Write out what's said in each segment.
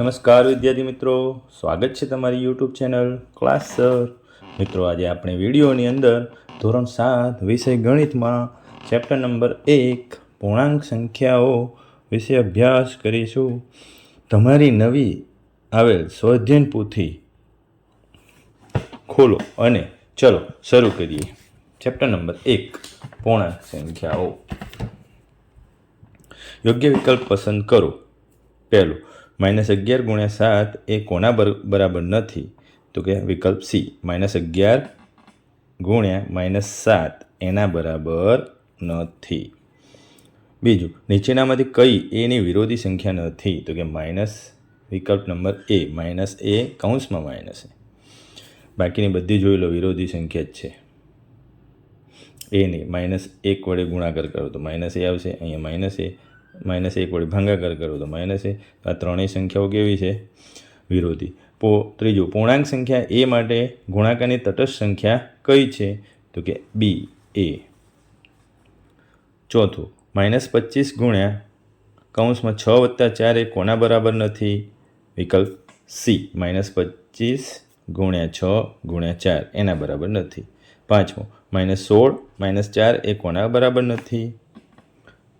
નમસ્કાર વિદ્યાર્થી મિત્રો, સ્વાગત છે તમારી યુટ્યુબ ચેનલ ક્લાસ સર. મિત્રો, આજે આપણે વિડીયોની અંદર ધોરણ સાત વિષય ગણિતમાં ચેપ્ટર નંબર એક, પૂર્ણાંક સંખ્યાઓ વિશે અભ્યાસ કરીશું. તમારી નવી આવેલ સ્વાધ્યાયન પોથી ખોલો અને ચલો શરૂ કરીએ. ચેપ્ટર નંબર એક, પૂર્ણાંક સંખ્યાઓ. યોગ્ય વિકલ્પ પસંદ કરો. પહેલું માઇનસ અગિયાર ગુણ્યા સાત એ કોના બર- બરાબર નથી? તો કે વિકલ્પ સી, માઇનસ અગિયાર ગુણ્યા માઇનસ સાત એના બરાબર નથી. બીજું, નીચેનામાંથી કઈ એની વિરોધી સંખ્યા નથી? તો કે માઇનસ, વિકલ્પ નંબર એ માઇનસ એ કૌંસમાં માઇનસ બાકીની બધી જોઈ લો, વિરોધી સંખ્યા જ છે. એ નહીં માઇનસ એક વડે ગુણાકાર કરો તો માઇનસ એ આવશે, અહીંયા માઇનસ એ માઇનસ એક વડે ભાગાકાર કરો તો માઇનસ એ આ ત્રણેય સંખ્યાઓ કેવી છે? વિરોધી. પો, ત્રીજું, પૂર્ણાંક સંખ્યા એ માટે ગુણાકારની તટસ્થ સંખ્યા કઈ છે? તો કે બી, એ. ચોથું, માઇનસ પચીસ ગુણ્યા કૌંસમાં છ વત્તા ચાર એ કોના બરાબર નથી? વિકલ્પ સી, માઇનસ પચીસ ગુણ્યા છ ગુણ્યા ચાર, એના બરાબર નથી. પાંચમું, માઇનસ સોળ, માઇનસ ચાર એ કોના બરાબર નથી?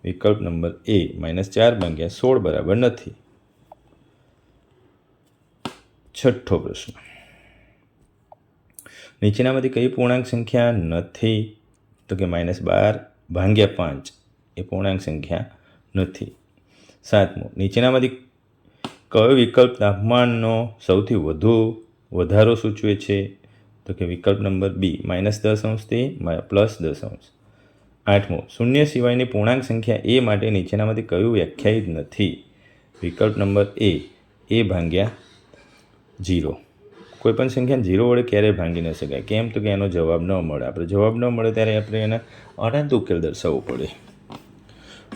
વિકલ્પ નંબર એ માઇનસ ચાર ભાગ્યા સોળ બરાબર નથી. છઠ્ઠો પ્રશ્ન. નીચેનામાંથી કઈ પૂર્ણાંક સંખ્યા નથી? તો કે માઇનસ બાર ભાગ્યા પાંચ એ પૂર્ણાંક સંખ્યા નથી. સાતમું, નીચેનામાંથી કયો વિકલ્પ તાપમાનનો સૌથી વધુ વધારો સૂચવે છે? તો કે વિકલ્પ નંબર બી, માઇનસ દસ અંશથી પ્લસ દસ અંશ. આઠમું, શૂન્ય સિવાયની પૂર્ણાંક સંખ્યા એ માટે નીચેનામાંથી કયું વ્યાખ્યાયિત નથી? વિકલ્પ નંબર એ એ ભાંગ્યા જીરો કોઈપણ સંખ્યા જીરો વડે ક્યારેય ભાંગી ન શકાય. કેમ તો કે એનો જવાબ ન મળે. આપણે જવાબ ન મળે ત્યારે આપણે એને અનંત ઉકેલ દર્શાવવો પડે.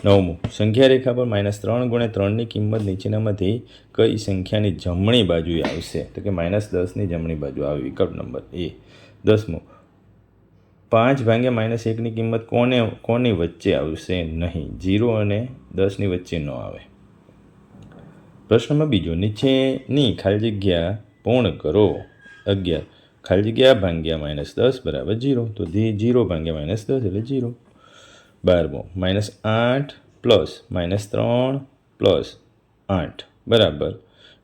નવમું, સંખ્યા રેખા પર માઇનસ ત્રણ ગુણ્યા ત્રણની કિંમત નીચેનામાંથી કઈ સંખ્યાની જમણી બાજુએ આવશે? તો કે માઇનસ દસની જમણી બાજુ આવે. વિકલ્પ નંબર એ. દસમું પાંચ ભાગ્યા માઇનસ એકની કિંમત કોને, કોની વચ્ચે આવશે નહીં? જીરો અને દસની વચ્ચે ન આવે. પ્રશ્નમાં બીજો, નીચેની ખાલી જગ્યા પૂર્ણ કરો. અગિયાર, ખાલી જગ્યા ભાંગ્યા માઇનસ દસ બરાબર જીરો. તો જીરો ભાંગ્યા માઇનસ દસ એટલે જીરો. બારમો, માઇનસ આઠ પ્લસ માઇનસ ત્રણ પ્લસ આઠ બરાબર.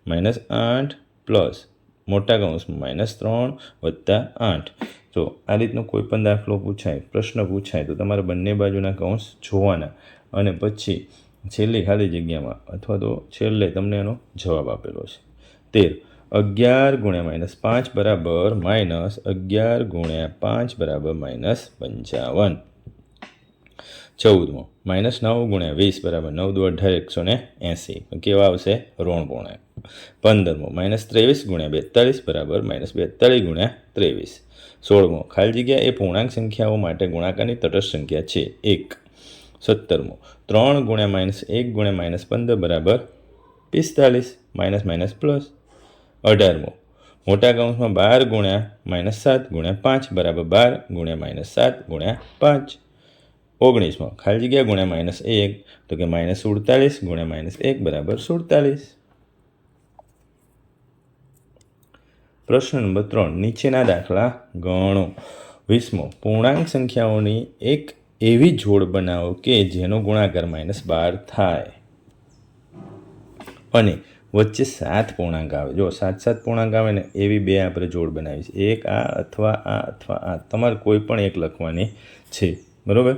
માઇનસ આઠ પ્લસ મોટા કૌંસમાં માઇનસ ત્રણ વત્તા આઠ. તો આ રીતનો કોઈ પણ દાખલો પૂછાય, પ્રશ્ન પૂછાય, તો તમારે બંને બાજુના કૌંસ જોવાના અને પછી છેલ્લી ખાલી જગ્યામાં અથવા તો છેલ્લે તમને એનો જવાબ આપેલો છે. તેર. અગિયાર ગુણ્યા માઇનસ પાંચ બરાબર માઇનસ અગિયાર ગુણ્યા પાંચ બરાબર માઇનસ પંચાવન. ચૌદમો. માઇનસ નવ ગુણ્યા વીસ બરાબર નવ દુ અઢાર એકસો ને એંસી. કેવા આવશે? ઋણ પૂર્ણાંક. પંદરમો, માઇનસ ત્રેવીસ ગુણ્યા બેતાળીસ બરાબર માઇનસ બેતાળીસ ગુણ્યા ત્રેવીસ. સોળમો, ખાલી જગ્યા એ પૂર્ણાંક સંખ્યાઓ માટે ગુણાકારની તટસ્થ સંખ્યા છે એક. સત્તરમો, ત્રણ ગુણ્યા માઇનસ એક ગુણ્યા માઇનસ પંદર બરાબર પિસ્તાલીસ માઇનસ માઇનસ પ્લસ. અઢારમો, મોટા કૌંસમાં બાર ગુણ્યા માઇનસ સાત ગુણ્યા પાંચ બરાબર બાર ગુણ્યા માઇનસ સાત ગુણ્યા પાંચ. ઓગણીસમો, ખાલી જગ્યા ગુણ્યા માઇનસ એક, તો કે માઇનસ સુડતાલીસ ગુણ્યા માઇનસ એક બરાબર સુડતાલીસ પ્રશ્ન નંબર ત્રણ, નીચેના દાખલા ગણો. વીસમો, પૂર્ણાંક સંખ્યાઓની એક એવી જોડ બનાવો કે જેનો ગુણાકાર માઇનસ બાર થાય. અને વચ્ચે સાત પૂર્ણાંક આવે. જો સાત સાત પૂર્ણાંક આવે ને, એવી બે આપણે જોડ બનાવી છે એક આ અથવા આ અથવા આ. તમારે કોઈ પણ એક લખવાની છે. બરાબર?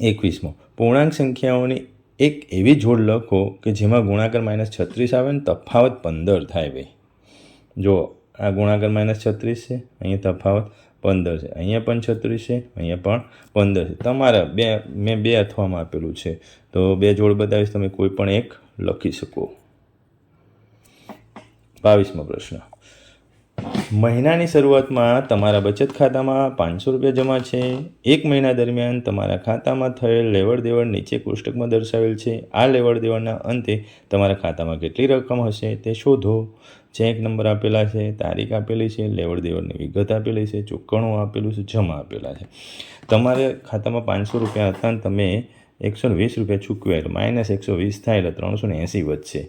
એકવીસમો, પૂર્ણાંક સંખ્યાઓની એક એવી જોડ લખો કે જેમાં ગુણાકાર માઇનસ છત્રીસ આવે ને, તફાવત પંદર થાય ભાઈ. જો આ ગુણાકાર માઇનસ છત્રીસ છે, અહીંયા તફાવત પંદર છે. અહીંયા પણ છત્રીસ છે, અહીંયા પણ પંદર છે. તમારા બે, મેં બે અથવામાં આપેલું છે. તો બે જોડ બતાવીશ, તમે કોઈ પણ એક લખી શકો. બાવીસમો પ્રશ્ન. મહિનાની શરૂઆતમાં તમારા બચત ખાતામાં પાંચસો રૂપિયા જમા છે. એક મહિના દરમિયાન તમારા ખાતામાં થયેલ લેવડ દેવડ નીચે કોષ્ટકમાં દર્શાવેલ છે. આ લેવડ દેવડના અંતે તમારા ખાતામાં કેટલી રકમ હશે તે શોધો. ચેક નંબર આપેલા છે, તારીખ આપેલી છે, લેવડ દેવડની વિગત આપેલી છે, ચૂકવણું આપેલું છે, જમા આપેલા છે. તમારે ખાતામાં પાંચસો રૂપિયા હતા અને તમે એકસો વીસ રૂપિયા ચૂકવ્યા એટલે માઇનસ એકસો વીસ થાય એટલે ત્રણસો ને એંસી વધશે.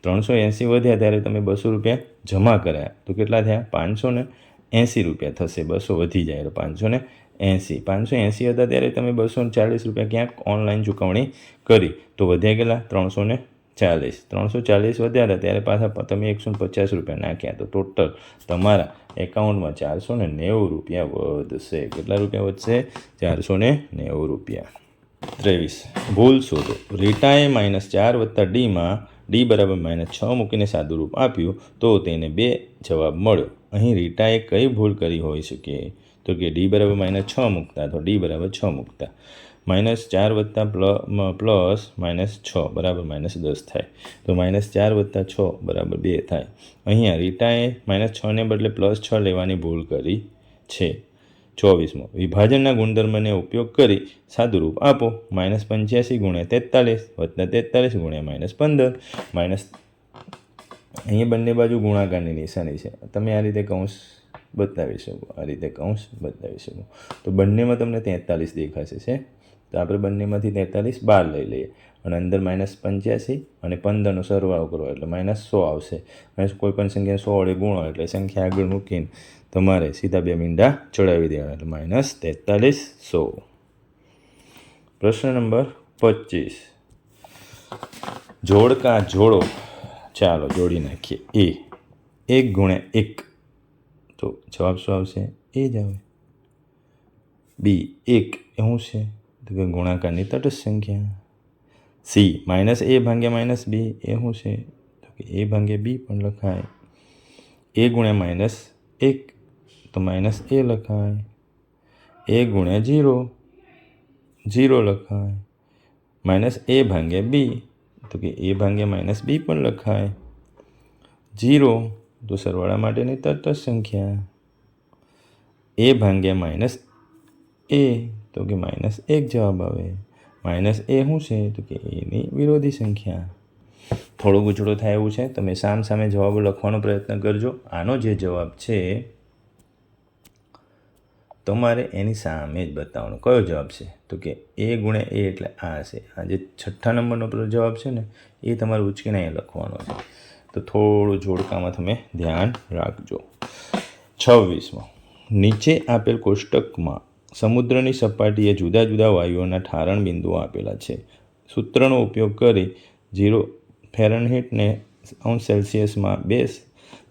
ત્રણસો એંસી વધ્યા ત્યારે તમે બસો રૂપિયા જમા કર્યા. તો કેટલા થયા? પાંચસો ને એંસી રૂપિયા થશે. બસો વધી જાય એટલે પાંચસો ને એંસી. પાંચસો એંસી હતા ત્યારે તમે બસો ચાલીસ રૂપિયા ક્યાંક ઓનલાઈન ચૂકવણી કરી. તો વધ્યા કેટલા? ત્રણસો ને ચાલીસ, ત્રણસો ચાલીસ વધ્યા હતા ત્યારે પાછા તમે એકસો પચાસ રૂપિયા નાખ્યા તો ટોટલ તમારા એકાઉન્ટમાં ચારસો ને નેવું રૂપિયા વધશે. કેટલા રૂપિયા વધશે? ચારસો ને નેવું રૂપિયા. ત્રેવીસ, ભૂલ શોધો. રીટાએ માઇનસ ચાર વત્તા ડીમાં ડી બરાબર માઇનસ છ મૂકીને સાદું રૂપ આપ્યું તો તેને બે જવાબ મળ્યો. અહીં રીટાએ કઈ ભૂલ કરી હોઈ શકે? તો કે ડી બરાબર માઇનસ છ મૂકતા, તો ડી બરાબર છ મૂકતા. માઇનસ ચાર વત્તા પ્લસ માઇનસ છ, બરાબર માઇનસ દસ થાય. તો માઇનસ ચાર વત્તા છ, બરાબર બે થાય. અહીંયા રીટાએ માઇનસ છને બદલે પ્લસ છ લેવાની ભૂલ કરી છે. ચોવીસમો, વિભાજનના ગુણધર્મને ઉપયોગ કરી સાદુરૂપ આપો. માઇનસ પંચ્યાસી ગુણ્યા તેતાલીસ વત્તા તેતાલીસ ગુણ્યા માઇનસ પંદર. માઇનસ, અહીંયા બંને બાજુ ગુણાકારની નિશાની છે. તમે આ રીતે કૌંસ બતાવી શકો, આ રીતે કૌંસ બતાવી શકો. તો બંનેમાં તમને તેતાલીસ દેખાશે, છે? તો આપણે બંનેમાંથી તેતાલીસ બાર લઈ લઈએ. અને અંદર માઇનસ પંચ્યાસી અને પંદરનો સરવાળો કરો એટલે માઇનસ સો આવશે. અને કોઈ પણ સંખ્યા સો વડે ગુણો એટલે સંખ્યા આગળ મૂકીને તમારે સીધા બે મીંડા ચડાવી દેવાના. એટલે માઇનસ તેતાલીસ સો. પ્રશ્ન નંબર પચીસ. જોડકા જોડો. ચાલો જોડી નાખીએ. એ, એક ગુણ્યા એક. તો જવાબ શું આવશે? એ જ આવે. બી, એક એ શું છે. તો કે ગુણાકારની તટસ્થ સંખ્યા. સી, માઇનસ એ ભાગ્યા માઇનસ બી, એ શું છે? તો કે એ ભાગ્યા બી પણ લખાય. એ ગુણ્યા માઇનસ એક, તો માઇનસ એ લખાય. એ ગુણ્યા જીરો જીરો લખાય. માઇનસ એ ભાગ્યા બી, તો કે એ ભાગ્યા માઇનસ બી પણ લખાય. જીરો તો સરવાળા માટેની તટસ્થ સંખ્યા. એ ભાગ્યા માઇનસ એ તો કે માઇનસ એક જવાબ આવે. માઇનસ એ શું છે? તો કે એની વિરોધી સંખ્યા. થોડો ગૂંચળો થાય એવું છે. તમે સામ સામે જવાબો લખવાનો પ્રયત્ન કરજો. આનો જે જવાબ છે, તમારે એની સામે જ બતાવવાનો. કયો જવાબ છે? તો કે એ ગુણે એ એટલે આ છે આ જે છઠ્ઠા નંબરનો પેલો જવાબ છે ને, એ તમારે ઉચકીને અહીંયા લખવાનો છે. તો થોડું જોડકામાં તમે ધ્યાન રાખજો. છવ્વીસમાં. નીચે આપેલ કોષ્ટકમાં સમુદ્રની સપાટીએ જુદા જુદા વાયુઓના ઠારણ બિંદુઓ આપેલા છે. સૂત્રનો ઉપયોગ કરી ઝીરો ફેરનહીટને અંશ સેલ્સિયસમાં બે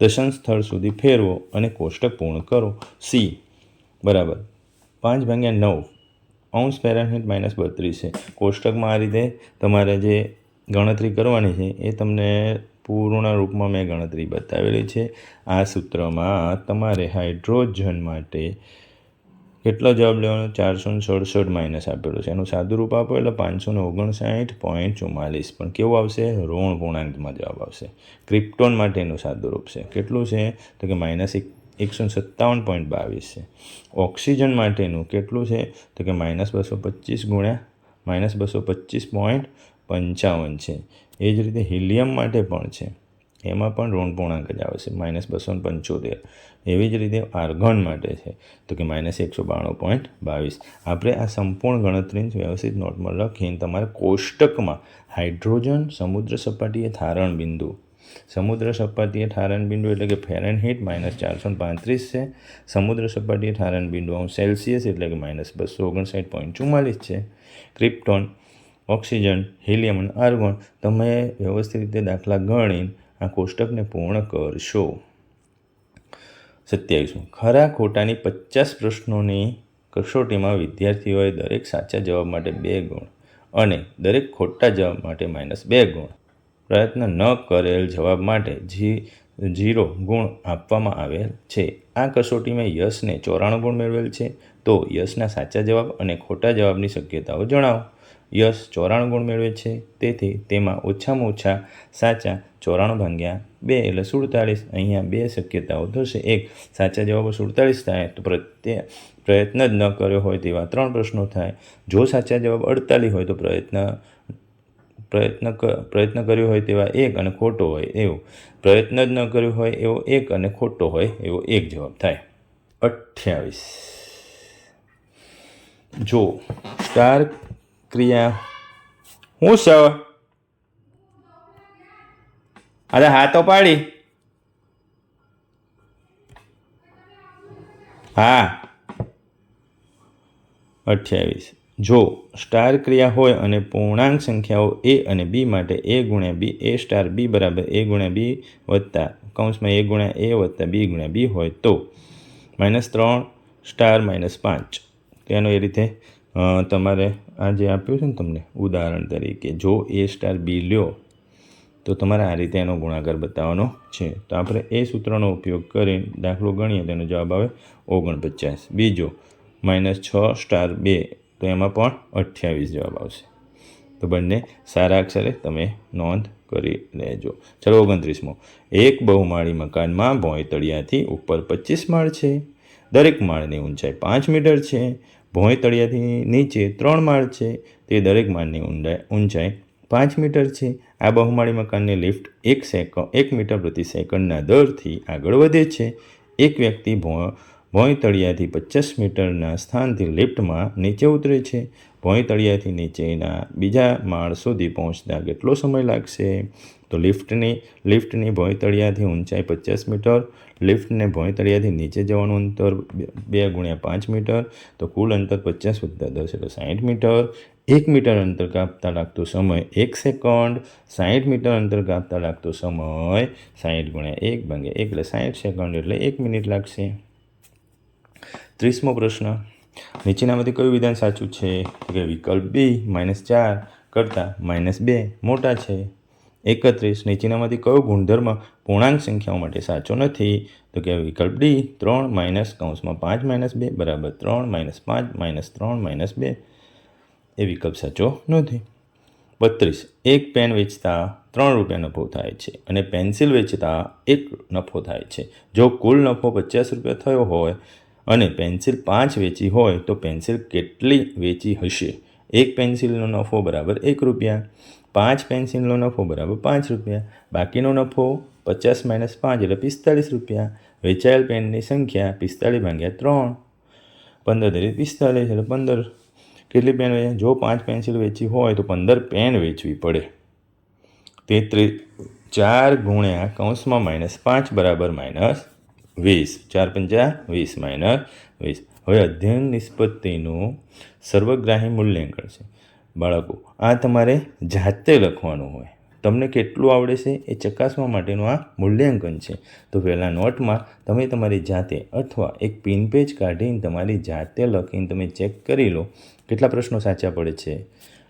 દશાંશ સ્થળ સુધી ફેરવો અને કોષ્ટક પૂર્ણ કરો. સી. બરાબર. પાંચ ભાગ્યા નવ અંશ ફેરનહીટ માઇનસ બત્રીસ છે. કોષ્ટકમાં આ રીતે તમારે જે ગણતરી કરવાની છે એ તમને પૂર્ણ રૂપમાં મેં ગણતરી બતાવેલી છે. આ સૂત્રમાં તમારે હાઇડ્રોજન માટે કેટલો જવાબ લેવાનો? ચારસો ને સડસઠ માઇનસ આપેલો છે. એનું સાદું રૂપ આપો એટલે પાંચસો ને ઓગણસાઠ પોઈન્ટ ચુમ્માલીસ પણ કેવું આવશે? ઋણ પૂર્ણાંકમાં જવાબ આવશે. ક્રિપ્ટોન માટેનું સાદું રૂપ છે. કેટલું છે? તો કે માઇનસ એક, એકસો સત્તાવન પોઈન્ટ બાવીસ છે. ઓક્સિજન માટેનું કેટલું છે? તો કે માઇનસ બસો પચીસ ગુણ્યા માઇનસ બસો પચીસ પોઈન્ટ પંચાવન છે. એ જ રીતે હિલિયમ માટે પણ છે. એમાં પણ ઋણ પૂર્ણાંક જ આવશે માઇનસ બસો પંચોતેર. એવી જ રીતે આર્ગણ માટે છે, તો કે માઇનસ એકસો બાણું પોઈન્ટ બાવીસ. આપણે આ સંપૂર્ણ ગણતરીને વ્યવસ્થિત નોટમાં લખીને તમારે કોષ્ટકમાં હાઇડ્રોજન સમુદ્ર સપાટીએ થારણ બિંદુ. સમુદ્ર સપાટીએ ઠારણ બિંદુ એટલે કે ફેરનહીટ માઇનસ ચારસો પાંત્રીસ છે. સમુદ્ર સપાટીએ ઠારણ બિંદુ સેલ્સિયસ એટલે કે માઇનસ બસો ઓગણસાઠ પોઈન્ટ ચુમ્માલીસ છે. ક્રિપ્ટોન, ઓક્સિજન, હિલિયમ અને આર્ગોન તમે વ્યવસ્થિત રીતે દાખલા ગણીને આ કોષ્ટકને પૂર્ણ કરશો. સત્યાવીસમું. ખરા ખોટાની પચાસ પ્રશ્નોની કસોટીમાં વિદ્યાર્થીઓએ દરેક સાચા જવાબ માટે બે ગુણ અને દરેક ખોટા જવાબ માટે માઇનસ બે ગુણ. પ્રયત્ન ન કરેલ જવાબ માટે જી જીરો ગુણ આપવામાં આવેલ છે. આ કસોટીમાં યશને ચોરાણું ગુણ મેળવેલ છે. તો યશના સાચા જવાબ અને ખોટા જવાબની શક્યતાઓ જણાવો. યશ ચોરાણું ગુણ મેળવે છે. તેથી તેમાં ઓછામાં ઓછા સાચા ચોરાણું ભાંગ્યા બે એટલે સુડતાલીસ અહીંયા બે શક્યતાઓ થશે. એક, સાચા જવાબો સુડતાલીસ થાય તો પ્રત્યે પ્રયત્ન જ ન કર્યો હોય તેવા ત્રણ પ્રશ્નો થાય. જો સાચા જવાબ અડતાલીસ હોય તો પ્રયત્ન પ્રયત્ન પ્રયત્ન કર્યો હોય તેવા એક અને ખોટો હોય એવો. પ્રયત્ન જ ન કર્યો હોય એવો એક અને ખોટો હોય એવો એક જવાબ થાય. અઠ્યાવીસ. જો સ્ટાર ક્રિયા હું સ અરે હા તો પાડી. હા. અઠ્યાવીસ. જો સ્ટાર ક્રિયા હોય અને પૂર્ણાંક સંખ્યાઓ એ અને બી માટે એ ગુણ્યા બી, એ સ્ટાર બી બરાબર એ ગુણ્યા બી વત્તા કૌંસમાં એ ગુણ્યા એ વત્તા બી ગુણ્યા બી હોય તો. માઇનસ ત્રણ, સ્ટાર માઇનસ પાંચ. તેનો એ રીતે તમારે આ જે આપ્યું છે ને તમને ઉદાહરણ તરીકે, જો એ સ્ટાર બી લ્યો, તો તમારે આ રીતે એનો ગુણાકાર બતાવવાનો છે. તો આપણે એ સૂત્રનો ઉપયોગ કરી દાખલો ગણીએ તેનો જવાબ આવે ઓગણપચાસ. બીજો માઇનસ છ સ્ટાર બે, તો એમાં પણ અઠ્યાવીસ જવાબ આવશે. તો બંને સારા અક્ષરે તમે નોંધ કરી લેજો. ચલો ઓગણત્રીસમો. એક બહુમાળી મકાનમાં ભોંય તળિયાથી ઉપર પચીસ માળ છે. દરેક માળની ઊંચાઈ પાંચ મીટર છે. ભોંયતળિયાથી નીચે ત્રણ માળ છે. તે દરેક માળની ઊંડાઈ ઊંચાઈ પાંચ મીટર છે. આ બહુમાળી મકાનની લિફ્ટ એક સેકન્ડ, એક મીટર પ્રતિ સેકન્ડના દરથી આગળ વધે છે. એક વ્યક્તિ ભોંય તળિયાથી પચાસ મીટરના સ્થાનથી લિફ્ટમાં નીચે ઉતરે છે. ભોંય તળિયાથી નીચેના બીજા માળ સુધી પહોંચતા કેટલો સમય લાગશે? તો લિફ્ટની લિફ્ટની ભોંયતળિયાથી ઊંચાઈ પચાસ મીટર, લિફ્ટને ભોંયતળિયાથી નીચે જવાનું અંતર બે- ગુણ્યા પાંચ મીટર, તો કુલ અંતર પચાસ વત્તા દસ એટલે સાઠ મીટર. એક મીટર અંતર કાપતા લાગતો સમય એક સેકન્ડ સાઠ મીટર અંતર કાપતા લાગતો સમય સાઠ ગુણ્યા એક ભાગે એક એટલે સાઠ સેકન્ડ એટલે એક મિનિટ લાગશે. ત્રીસમો પ્રશ્ન. નીચેનામાંથી કયું વિધાન સાચું છે? કે વિકલ્પ બી માઇનસ ચાર કરતાં માઇનસ બે મોટા છે? એકત્રીસ. નીચેનામાંથી કયો ગુણધર્મ પૂર્ણાંક સંખ્યાઓ માટે સાચો નથી? તો કે વિકલ્પ ડી, ત્રણ માઇનસ કૌંસમાં પાંચ માઇનસ બે બરાબર ત્રણ માઇનસ પાંચ માઇનસ ત્રણ માઇનસ બે. એ વિકલ્પ સાચો નથી. બત્રીસ. એક પેન વેચતા ત્રણ રૂપિયા નફો થાય છે અને પેન્સિલ વેચતા એક નફો થાય છે. જો કુલ નફો પચાસ રૂપિયા થયો હોય અને પેન્સિલ પાંચ વેચી હોય તો પેન્સિલ કેટલી વેચી હશે? એક પેન્સિલનો નફો બરાબર એક રૂપિયા. પાંચ પેન્સિલનો નફો બરાબર પાંચ રૂપિયા, બાકીનો નફો પચાસ માઇનસ પાંચ એટલે પિસ્તાલીસ રૂપિયા, વેચાયેલ પેનની સંખ્યા પિસ્તાલીસ ભાગ્યા ત્રણ, પંદર તરી પિસ્તાલીસ એટલે પંદર. કેટલી પેન વેચાય જો પાંચ પેન્સિલ વેચી હોય તો પંદર પેન વેચવી પડે. તેત્રીસ ચાર ગુણ્યા કૌંસમાં માઇનસ પાંચ બરાબર માઇનસ વીસ, ચાર પંચા વીસ માઇનસ વીસ. હવે અધ્યયન નિષ્પત્તિનું સર્વગ્રાહી મૂલ્યાંકન છે. બાળકો, આ તમારે જાતે લખવાનું હોય. તમને કેટલું આવડે છે એ ચકાસવા માટેનું આ મૂલ્યાંકન છે. તો પહેલાં નોટમાં તમે તમારી જાતે અથવા એક પિન પેજ કાઢીને તમારી જાતે લખીને તમે ચેક કરી લો કેટલા પ્રશ્નો સાચા પડે છે.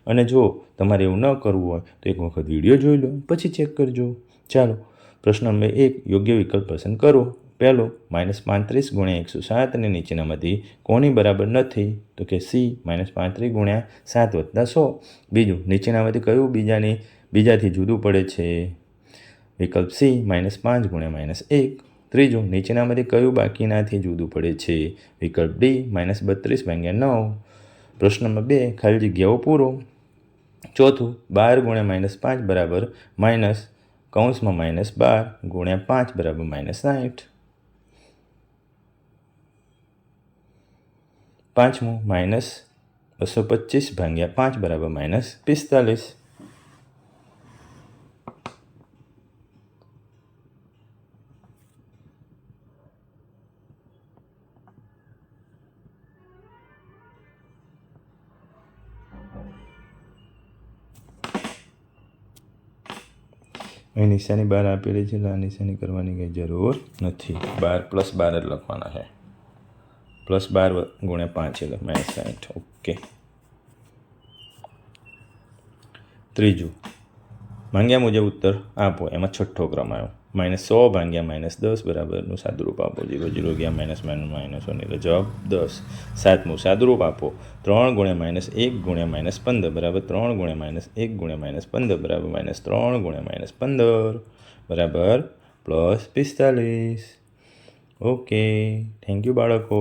અને જો તમારે એવું ન કરવું હોય તો એક વખત વીડિયો જોઈ લો, પછી ચેક કરજો. ચાલો, પ્રશ્ન નંબર એક, યોગ્ય વિકલ્પ પસંદ કરો. પહેલો માઇનસ પાંત્રીસ ગુણ્યા એકસો સાતની નીચેનામાંથી કોની બરાબર નથી? તો કે સી માઇનસ પાંત્રીસ ગુણ્યા સાત વત્તા સો. બીજું નીચેનામાંથી કયું બીજાની, બીજાથી જુદું પડે છે? વિકલ્પ સી માઇનસ પાંચ ગુણ્યા માઇનસ એક. ત્રીજું નીચેનામાંથી કયું બાકીનાથી જુદું પડે છે? વિકલ્પ ડી માઇનસ બત્રીસ ભાગ્યા નવ. પ્રશ્ન નંબર બે, ખાલી જગ્યાઓ પૂરો. ચોથું, બાર ગુણ્યા માઇનસ પાંચ બરાબર માઇનસ કૌંસમાં માઇનસ બાર ગુણ્યા પાંચ બરાબર માઇનસ સાઠ. પાંચમું માઇનસ બસો પચીસ ભાગ્યા પાંચ બરાબર માઇનસ પિસ્તાલીસ. અહીં નિશાની બહાર આપેલી છે તો આ નિશાની કરવાની કંઈ જરૂર નથી. બાર પ્લસ બાર જ લખવાના છે. પ્લસ બાર ગુણ્યા પાંચ એટલે માઇનસ સાઠ ઓકે. ત્રીજું. માંગ્યા મુજબ ઉત્તર આપો. એમાં છઠ્ઠો ક્રમ આવ્યો. માઇનસ સો ભાંગ્યા માઇનસ દસ બરાબરનું સાદુરૂપ આપો. જીરો જીરો ગયા માઇનસ માઇનસ માઇનસ વન એટલે જવાબ દસ. સાતમું, સાદુરૂપ આપો. ત્રણ ગુણ્યા માઇનસ એક ગુણ્યા માઇનસ પંદર બરાબર ત્રણ ગુણ્યા માઇનસ એક ગુણ્યા માઇનસ પંદર બરાબર માઇનસ ત્રણ ગુણ્યા માઇનસ પંદર બરાબર પ્લસ પિસ્તાલીસ. ઓકે થેન્ક યુ બાળકો